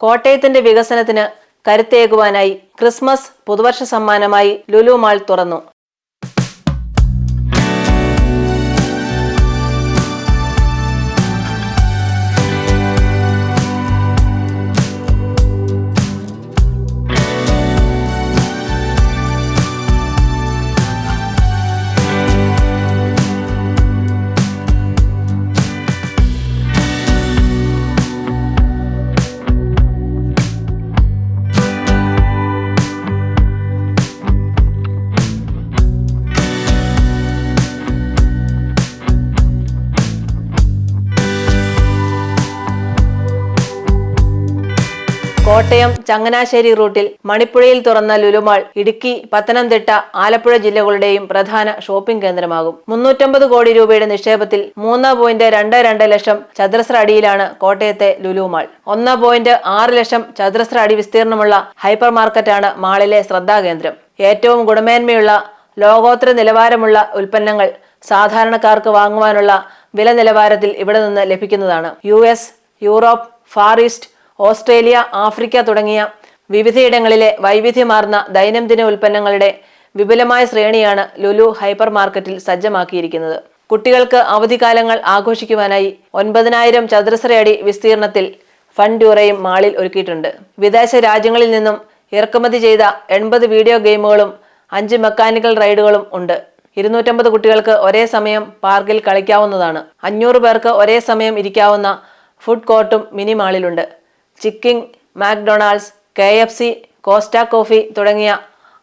കോട്ടയത്തിന്റെ വികസനത്തിന് കരുത്തേകുവാനായി ക്രിസ്മസ് പുതുവർഷ സമ്മാനമായി ലുലു മാൾ തുറന്നു. കോട്ടയം ചങ്ങനാശ്ശേരി റൂട്ടിൽ മണിപ്പുഴയിൽ തുറന്ന ലുലുമാൾ ഇടുക്കി പത്തനംതിട്ട ആലപ്പുഴ ജില്ലകളുടെയും പ്രധാന ഷോപ്പിംഗ് കേന്ദ്രമാകും. മുന്നൂറ്റമ്പത് കോടി രൂപയുടെ നിക്ഷേപത്തിൽ മൂന്ന് പോയിന്റ് രണ്ട് രണ്ട് ലക്ഷം ചതുരശ്ര അടിയിലാണ് കോട്ടയത്തെ ലുലുമാൾ. ഒന്ന് പോയിന്റ് ആറ് ലക്ഷം ചതുരശ്ര അടി വിസ്തീർണമുള്ള ഹൈപ്പർ മാർക്കറ്റാണ് മാളിലെ ശ്രദ്ധാകേന്ദ്രം. ഏറ്റവും ഗുണമേന്മയുള്ള ലോകോത്തര നിലവാരമുള്ള ഉൽപ്പന്നങ്ങൾ സാധാരണക്കാർക്ക് വാങ്ങുവാനുള്ള വില നിലവാരത്തിൽ ഇവിടെ നിന്ന് ലഭിക്കുന്നതാണ്. U S Europe far east Australia Africa തുടങ്ങിയ വിവിധയിടങ്ങളിലെ വൈവിധ്യമാർന്ന ദൈനംദിന ഉൽപ്പന്നങ്ങളുടെ വിപുലമായ ശ്രേണിയാണ് ലുലു ഹൈപ്പർ മാർക്കറ്റിൽ സജ്ജമാക്കിയിരിക്കുന്നത്. കുട്ടികൾക്ക് അവധിക്കാലങ്ങൾ ആഘോഷിക്കുവാനായി ഒൻപതിനായിരം ചതുരശ്ര അടി വിസ്തീർണത്തിൽ ഫൺഡ്യൂറയും മാളിൽ ഒരുക്കിയിട്ടുണ്ട്. വിദേശ രാജ്യങ്ങളിൽ നിന്നും ഇറക്കുമതി ചെയ്ത എൺപത് വീഡിയോ ഗെയിമുകളും അഞ്ച് മെക്കാനിക്കൽ റൈഡുകളും ഉണ്ട്. ഇരുന്നൂറ്റമ്പത് കുട്ടികൾക്ക് ഒരേ സമയം പാർക്കിൽ കളിക്കാവുന്നതാണ്. അഞ്ഞൂറ് പേർക്ക് ഒരേ സമയം ഇരിക്കാവുന്ന ഫുഡ് കോർട്ടും mini മാളിലുണ്ട്. Chicking McDonald's K F C Costa coffee തുടങ്ങിയ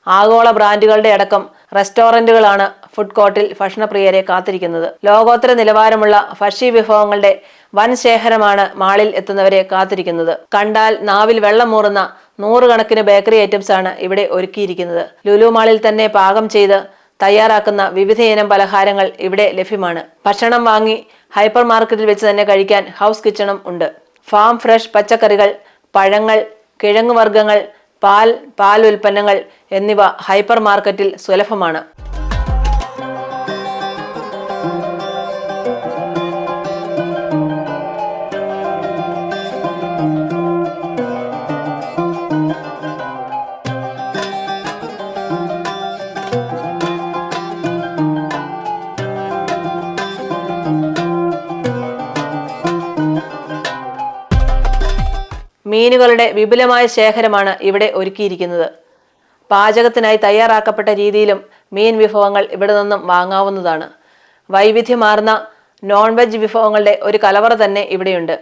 ആഗോള ബ്രാൻഡുകളുടെ അടക്കം റെസ്റ്റോറന്റുകളാണ് ഫുഡ് കോർട്ടിൽ ഭക്ഷണപ്രിയരെ കാത്തിരിക്കുന്നത്. ലോകോത്തര നിലവാരമുള്ള ഭക്ഷ്യ വിഭവങ്ങളുടെ വൻ ശേഖരമാണ് മാളിൽ എത്തുന്നവരെ കാത്തിരിക്കുന്നത്. കണ്ടാൽ നാവിൽ വെള്ളം മൂറുന്ന നൂറുകണക്കിന് ബേക്കറി ഐറ്റംസ് ആണ് ഇവിടെ ഒരുക്കിയിരിക്കുന്നത്. ലുലു മാളിൽ തന്നെ പാകം ചെയ്ത് തയ്യാറാക്കുന്ന വിവിധയിനം പലഹാരങ്ങൾ ഇവിടെ ലഭ്യമാണ്. ഭക്ഷണം വാങ്ങി ഹൈപ്പർ മാർക്കറ്റിൽ വെച്ച് തന്നെ കഴിക്കാൻ ഹൗസ് കിച്ചണും ഉണ്ട്. ഫാം ഫ്രഷ് പച്ചക്കറികൾ പഴങ്ങൾ കിഴങ്ങുവർഗങ്ങൾ പാൽ പാൽ ഉൽപ്പന്നങ്ങൾ എന്നിവ ഹൈപ്പർ മാർക്കറ്റിൽ സുലഭമാണ്. മീനുകളുടെ വിപുലമായ ശേഖരമാണ് ഇവിടെ ഒരുക്കിയിരിക്കുന്നത്. പാചകത്തിനായി തയ്യാറാക്കപ്പെട്ട രീതിയിലും മീൻ വിഭവങ്ങൾ ഇവിടെ നിന്നും വാങ്ങാവുന്നതാണ്. വൈവിധ്യമാർന്ന നോൺ വെജ് വിഭവങ്ങളുടെ ഒരു കലവറ തന്നെ ഇവിടെയുണ്ട്.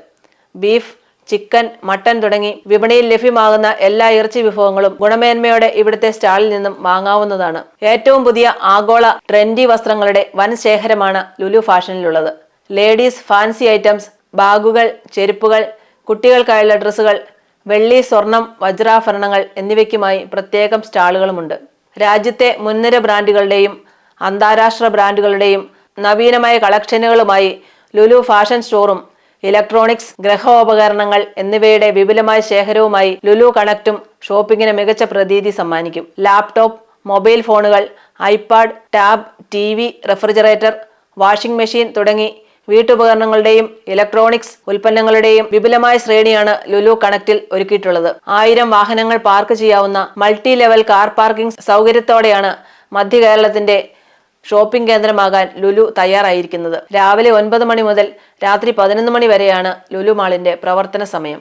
ബീഫ് ചിക്കൻ മട്ടൻ തുടങ്ങി വിപണിയിൽ ലഭ്യമാകുന്ന എല്ലാ ഇറച്ചി വിഭവങ്ങളും ഗുണമേന്മയോടെ ഇവിടുത്തെ സ്റ്റാളിൽ നിന്നും വാങ്ങാവുന്നതാണ്. ഏറ്റവും പുതിയ ആഗോള ട്രെൻഡി വസ്ത്രങ്ങളുടെ വൻ ശേഖരമാണ് ലുലു ഫാഷനിലുള്ളത്. ലേഡീസ് ഫാൻസി ഐറ്റംസ് ബാഗുകൾ ചെരുപ്പുകൾ കുട്ടികൾക്കായുള്ള ഡ്രസ്സുകൾ വെള്ളി സ്വർണം വജ്രാഭരണങ്ങൾ എന്നിവയ്ക്കുമായി പ്രത്യേകം സ്റ്റാളുകളുമുണ്ട്. രാജ്യത്തെ മുൻനിര ബ്രാൻഡുകളുടെയും അന്താരാഷ്ട്ര ബ്രാൻഡുകളുടെയും നവീനമായ കളക്ഷനുകളുമായി ലുലു ഫാഷൻ സ്റ്റോറും ഇലക്ട്രോണിക്സ് ഗ്രഹോപകരണങ്ങൾ എന്നിവയുടെ വിപുലമായ ശേഖരവുമായി ലുലു കണക്റ്റും ഷോപ്പിങ്ങിന് മികച്ച പ്രതീതി സമ്മാനിക്കും. ലാപ്ടോപ്പ് മൊബൈൽ ഫോണുകൾ iPad tab T refrigerator washing machine തുടങ്ങി വീട്ടുപകരണങ്ങളുടെയും ഇലക്ട്രോണിക്സ് ഉൽപ്പന്നങ്ങളുടെയും വിപുലമായ ശ്രേണിയാണ് ലുലു കണക്റ്റിൽ ഒരുക്കിയിട്ടുള്ളത്. ആയിരം വാഹനങ്ങൾ പാർക്ക് ചെയ്യാവുന്ന മൾട്ടി ലെവൽ കാർ പാർക്കിംഗ് സൗകര്യത്തോടെയാണ് മധ്യ കേരളത്തിന്റെ ഷോപ്പിംഗ് കേന്ദ്രമാകാൻ ലുലു തയ്യാറായിരിക്കുന്നത്. രാവിലെ ഒൻപത് മണി മുതൽ രാത്രി പതിനൊന്ന് മണി വരെയാണ് ലുലു മാളിന്റെ പ്രവർത്തന സമയം.